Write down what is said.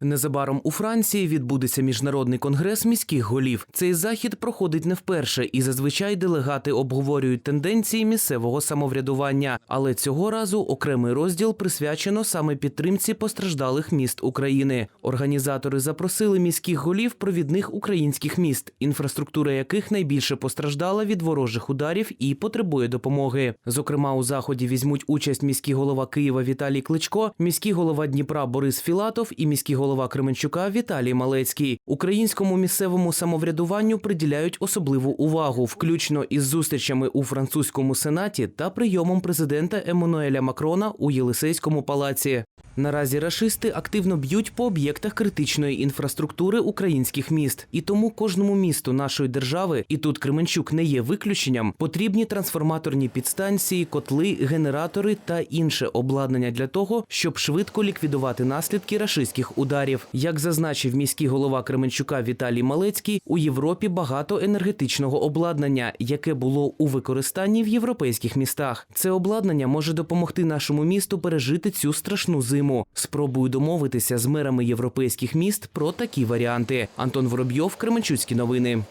Незабаром у Франції відбудеться міжнародний конгрес міських голів. Цей захід проходить не вперше, і зазвичай делегати обговорюють тенденції місцевого самоврядування. Але цього разу окремий розділ присвячено саме підтримці постраждалих міст України. Організатори запросили міських голів провідних українських міст, інфраструктура яких найбільше постраждала від ворожих ударів і потребує допомоги. Зокрема, у заході візьмуть участь міський голова Києва Віталій Кличко, міський голова Дніпра Борис Філатов і міський голова Кременчука Віталій Малецький. Українському місцевому самоврядуванню приділяють особливу увагу, включно із зустрічами у французькому сенаті та прийомом президента Еммануеля Макрона у Єлисейському палаці. Наразі рашисти активно б'ють по об'єктах критичної інфраструктури українських міст, і тому кожному місту нашої держави, і тут Кременчук не є виключенням, потрібні трансформаторні підстанції, котли, генератори та інше обладнання для того, щоб швидко ліквідувати наслідки рашистських ударів. Як зазначив міський голова Кременчука Віталій Малецький, у Європі багато енергетичного обладнання, яке було у використанні в європейських містах. Це обладнання може допомогти нашому місту пережити цю страшну зиму. Спробую домовитися з мерами європейських міст про такі варіанти. Антон Воробйов, Кременчуцькі новини.